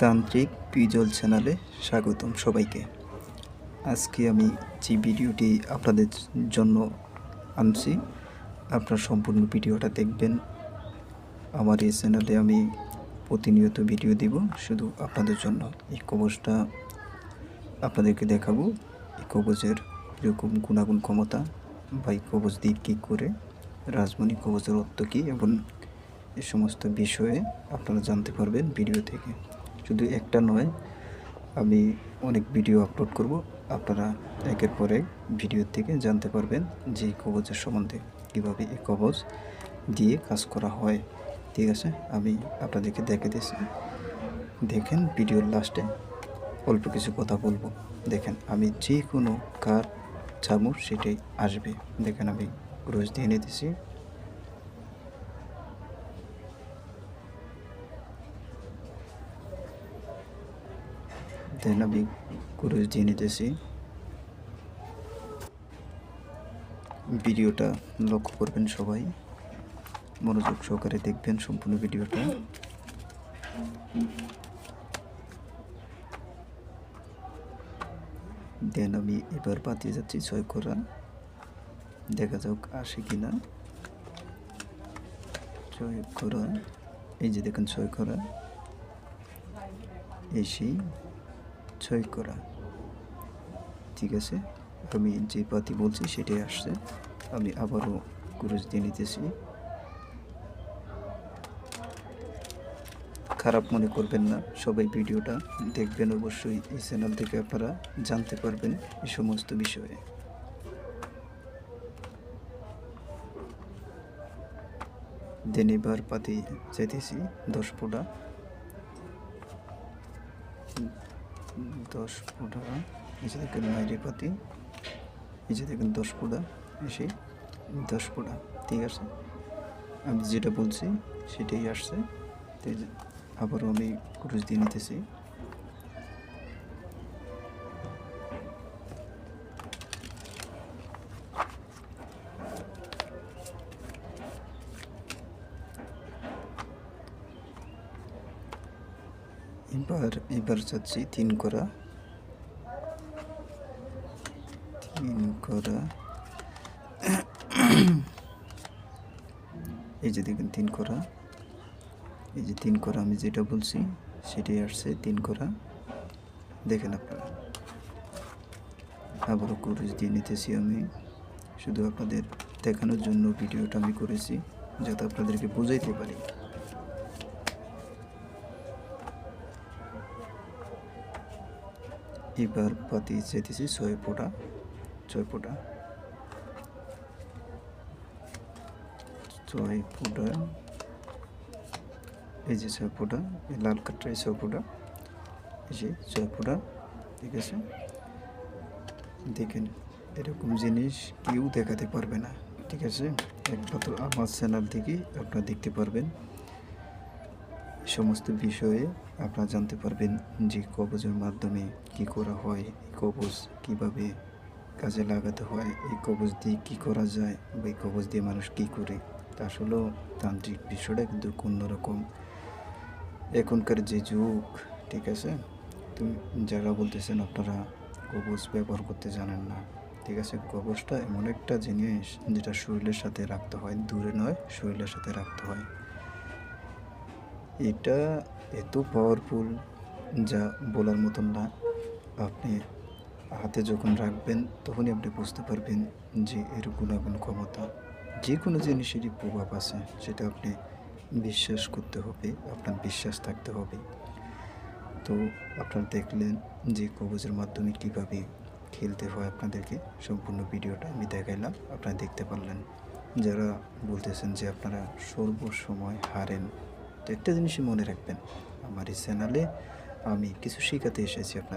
তান্ত্রিক পিজল চ্যানেলে স্বাগতম সবাইকে। আজকে আমি যে ভিডিওটি আপনাদের জন্য আনছি, আপনার সম্পূর্ণ ভিডিওটা দেখবেন। আমার এই চ্যানেলে আমি প্রতিনিয়ত ভিডিও দিব, শুধু আপনাদের জন্য। এই কবচটা আপনাদেরকে দেখাবো, এই কবচের কীরকম গুণাগুণ ক্ষমতা বা এই কবচ দিয়ে কী করে রাজমণি কবচের অর্থ কী এবং এ সমস্ত বিষয়ে আপনারা জানতে পারবেন ভিডিও থেকে। শুধু একটা নয়, আমি অনেক ভিডিও আপলোড করব। আপনারা একের পর এক ভিডিও থেকে জানতে পারবেন যে এই কবচের সম্বন্ধে কীভাবে এই কবজ দিয়ে কাজ করা হয়। ঠিক আছে, আমি আপনাদেরকে দেখে দিয়েছি দেখেন ভিডিওর লাস্টে অল্প কিছু কথা বলব। দেখেন, আমি যে কোনো কার চামচ সেটাই আসবে। দেখেন, আমি রোজ দিয়ে নিতেছি। আমি কুরুশ দিয়ে নিতেছি ভিডিওটা লক্ষ্য করবেন সবাই। মনোযোগ সহকারে দেখবেন সম্পূর্ণ ভিডিওটা। দেন আমি এবার বাতিয়ে যাচ্ছি ছয় করা দেখা যাক আসে কিনা। ছয় করা এই যে দেখেন ছয় করা এসি ছয় করা। ঠিক আছে? আমি যে পাতি বলছি সেটাই আসছে। আমি আবারও কুরুশ দিয়ে নিতেছি। খারাপ মনে করবেন না, সবাই ভিডিওটা দেখবেন অবশ্যই এই চ্যানেল থেকে আপনারা জানতে পারবেন এই সমস্ত বিষয়ে। দেন এবার পাতি চাইতেছি দশ ফোঁটা দশ ফুটা নিচে দেখেন মাইরে পাতি নিচে দেখেন দশ ফোঁটা এসে দশ ফোঁটা ঠিক আছে? আমি যেটা বলছি, সেটাই আসছে। আবারও আমি ক্রুশ দিয়ে নিতেছি। এবার এবার চাচ্ছি তিন করা। তিন করা। এই যে দেখেন, তিন করা। এই যে তিন করা, আমি যেটা বলছি, সেটাই আসছে তিন করা। দেখেন আপনারা। আবারও কুরুশ দিয়ে নিতেছি আমি। শুধু আপনাদের দেখানোর জন্য ভিডিওটা আমি করেছি, যাতে আপনাদেরকে বুঝাইতে পারি। এবার পাতি চাইতেছি ছয় ফোঁটা ছয় ফোঁটা। ছয় ফোঁটা, এই যে ছয় ফোঁটা, এই লাল কাঠটা এই ছয় ফোঁটা, এই যে ছয় ফোঁটা, ঠিক আছে? দেখেন, এরকম জিনিস কেউ দেখাতে পারবে না, ঠিক আছে? একমাত্র আমার চ্যানেল থেকেই আপনারা দেখতে পারবেন। সমস্ত বিষয়ে আপনারা জানতে পারবেন যে কবজের মাধ্যমে কি করা হয়, এই কবজ কীভাবে কাজে লাগাতে হয়, এই কবজ দিয়ে কি করা যায় বা এই কবজ দিয়ে মানুষ কি করে। তা আসলেও তান্ত্রিক বিষয়টা কিন্তু অন্যরকম। এখনকার যে যুগ, ঠিক আছে? তুমি যারা বলতেছেন আপনারা কবজ ব্যবহার করতে জানেন না, ঠিক আছে? কবজটা এমন একটা জিনিস যেটা শরীরের সাথে রাখতে হয়, দূরে নয়, শরীরের সাথে রাখতে হয়। এটা এত পাওয়ারফুল যা বলার মতন না। আপনি হাতে যখন রাখবেন, তখনই আপনি বুঝতে পারবেন যে এর গুণাগুণ ক্ষমতা যে কোনো জিনিসেরই প্রভাব আছে, সেটা আপনি বিশ্বাস করতে হবে, আপনার বিশ্বাস থাকতে হবে। তো আপনারা দেখলেন যে কবজের মাধ্যমে কীভাবে খেলতে হয় আপনাদেরকে, সম্পূর্ণ ভিডিওটা আমি দেখাইলাম, আপনারা দেখতে পারলেন। যারা বলতেছেন যে আপনারা সর্বসময় হারেন একটা জিনিসই মনে রাখবেন। আমার এই চ্যানেলে আমি কিছু শেখাতে এসেছি আপনার